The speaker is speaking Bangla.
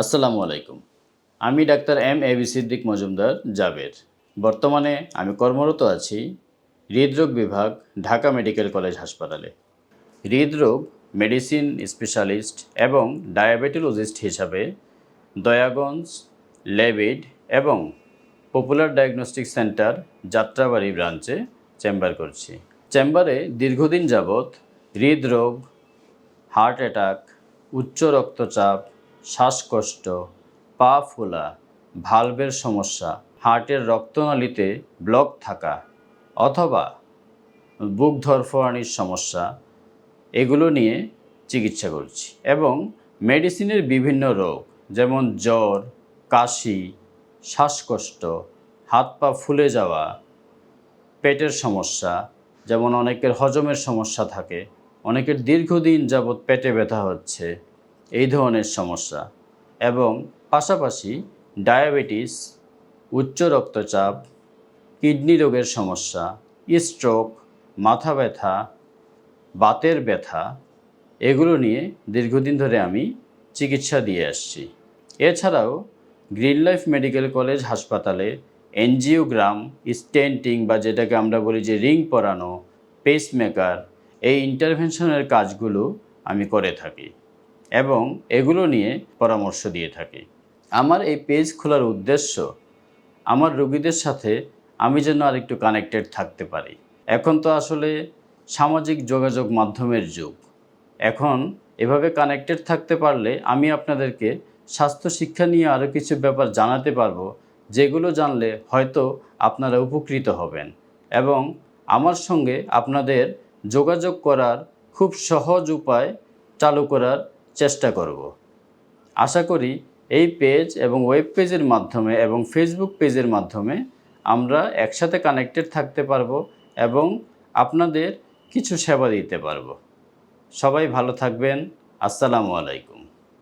আসসালামু আলাইকুম। আমি doctor M A B Siddique Majumder Jaber. বর্তমানে আমি কর্মরত আছি হৃদরোগ বিভাগ, ঢাকা মেডিকেল কলেজ হাসপাতালে। হৃদরোগ মেডিসিন স্পেশালিস্ট এবং ডায়াবেটোলজিস্ট হিসাবে দয়াগঞ্জ লেভিড এবং পপুলার ডায়াগনস্টিক সেন্টার যাত্রাবাড়ি ব্রাঞ্চে চেম্বার করছি। চেম্বারে দীর্ঘদিন যাবৎ হৃদরোগ, হার্ট অ্যাটাক, উচ্চ রক্তচাপ শ্বাসকষ্ট, পা ফোলা ভালভের সমস্যা হার্টের রক্তনালীতে ব্লক থাকা অথবা বুক ধরফরানির সমস্যা, এগুলো নিয়ে চিকিৎসা করছি এবং মেডিসিনের বিভিন্ন রোগ যেমন জ্বর, কাশি, শ্বাসকষ্ট, হাত পা ফুলে যাওয়া, পেটের সমস্যা, যেমন অনেকের হজমের সমস্যা থাকে, অনেকের দীর্ঘদিন যাবৎ পেটে ব্যথা হচ্ছে এই ধরনের সমস্যা এবং পাশাপাশি ডায়াবেটিস, উচ্চ রক্তচাপ, কিডনি রোগের সমস্যা, স্ট্রোক, মাথা ব্যথা, বাতের ব্যথা, এগুলো নিয়ে দীর্ঘদিন ধরে আমি চিকিৎসা দিয়ে আসছি। এছাড়াও গ্রিন লাইফ মেডিকেল কলেজ হাসপাতালে এনজিওগ্রাম স্টেন্টিং বা যেটাকে আমরা বলি যে রিং পরানো পেসমেকার এই ইন্টারভেনশনের কাজগুলো আমি করে থাকি। এবং এগুলো নিয়ে পরামর্শ দিয়ে থাকি। আমার এই পেজ খোলার উদ্দেশ্য, আমার রোগীদের সাথে আমি যেন আরেকটু কানেক্টেড থাকতে পারি। এখন তো আসলে সামাজিক যোগাযোগ মাধ্যমের যুগ। এখন এভাবে কানেক্টেড থাকতে পারলে আমি আপনাদেরকে স্বাস্থ্য শিক্ষা নিয়ে আরও কিছু ব্যাপার জানাতে পারব, যেগুলো জানলে হয়তো আপনারা উপকৃত হবেন। এবং আমার সঙ্গে আপনাদের যোগাযোগ করার খুব সহজ উপায় চালু করার চেষ্টা করব। আশা করি এই পেজ এবং ওয়েব পেজের মাধ্যমে এবং ফেসবুক পেজের মাধ্যমে আমরা একসাথে কানেক্টেড থাকতে পারব এবং আপনাদের কিছু সেবা দিতে পারব। সবাই ভালো থাকবেন। আসসালামু আলাইকুম।